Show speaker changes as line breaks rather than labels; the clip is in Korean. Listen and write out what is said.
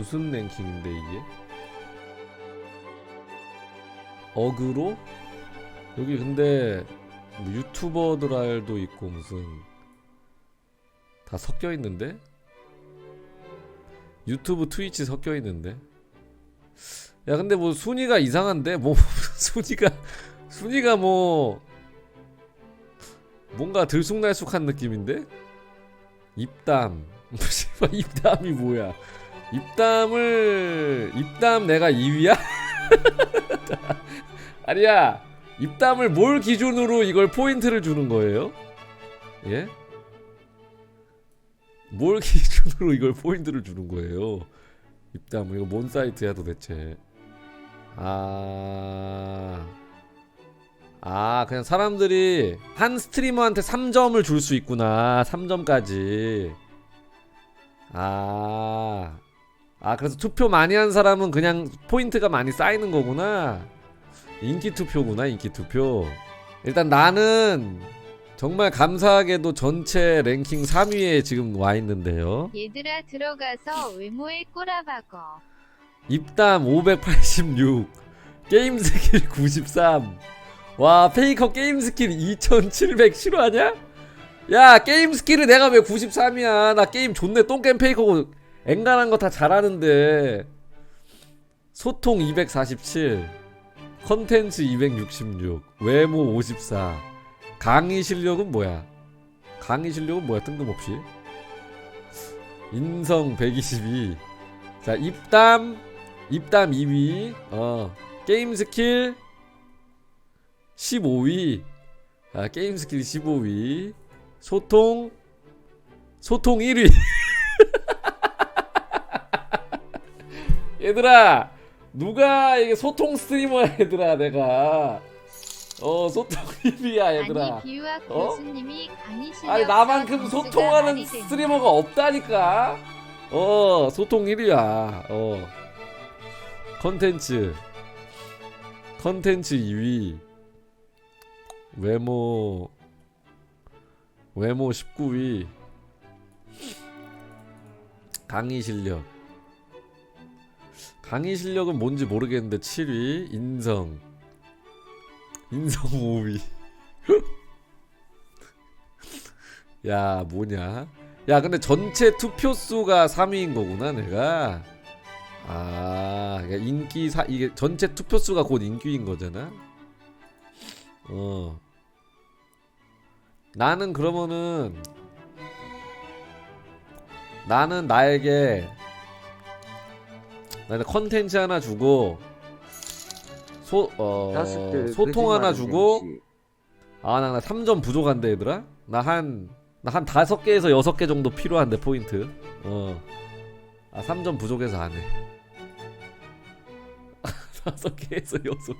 무슨 랭킹인데 이게? 어그로? 여기 근데 뭐 유튜버들 알도 있고 무슨 다 섞여 있는데? 유튜브 트위치 섞여 있는데? 야 근데 뭐 순위가 이상한데? 뭐 순위가 순위가 뭐 뭔가 들쑥날쑥한 느낌인데? 입담 입담이 뭐야 입담을 입담 내가 2위야? 아니야 입담을 뭘 기준으로 이걸 포인트를 주는 거예요? 예? 뭘 기준으로 이걸 포인트를 주는 거예요? 입담을 이거 뭔 사이트야 도대체 아... 아 그냥 사람들이 한 스트리머한테 3점을 줄 수 있구나 3점까지 아... 아 그래서 투표 많이 한 사람은 그냥 포인트가 많이 쌓이는 거구나. 인기 투표구나 인기 투표. 일단 나는 정말 감사하게도 전체 랭킹 3위에 지금 와 있는데요.
얘들아 들어가서 외모에 꼬라박어.
입담 586 게임 스킬 93와 페이커 게임 스킬 2700 실화냐? 야 게임 스킬을 내가 왜 93이야? 나 게임 존내 똥겜 페이커고 앵간한 거 다 잘하는데 소통 247 컨텐츠 266 외모 54 강의 실력은 뭐야? 강의 실력은 뭐야? 뜬금없이. 인성 122 자 입담 입담 2위. 어 게임 스킬 15위. 아 게임 스킬 15위. 소통 소통 1위 얘들아 누가 이게 소통 스트리머야 얘들아 내가? 어 소통 1위야 얘들아.
아니 비유학
어?
교수님이 강의 실력
아니 나만큼 소통하는 스트리머가 없다니까. 어 소통 1위야. 어. 컨텐츠. 컨텐츠 2위. 외모. 외모 19위. 강의 실력 강의 실력은 뭔지 모르겠는데 7위 인성. 인성 5위. 야 뭐냐? 야 근데 전체 투표 수가 3위인 거구나 내가. 아 그러니까 인기 사 이게 전체 투표 수가 곧 인기인 거잖아? 어. 나는 그러면은 나는 나에게 나는 컨텐츠 하나 주고 소
다섯
개어 소통 하나 주고. 아, 나, 나 3점 부족한데, 얘들아? 나 한, 나 한 5개에서 6개 정도 필요한데, 포인트. 어. 아, 3점 부족해서 안 해. 5개에서 6개.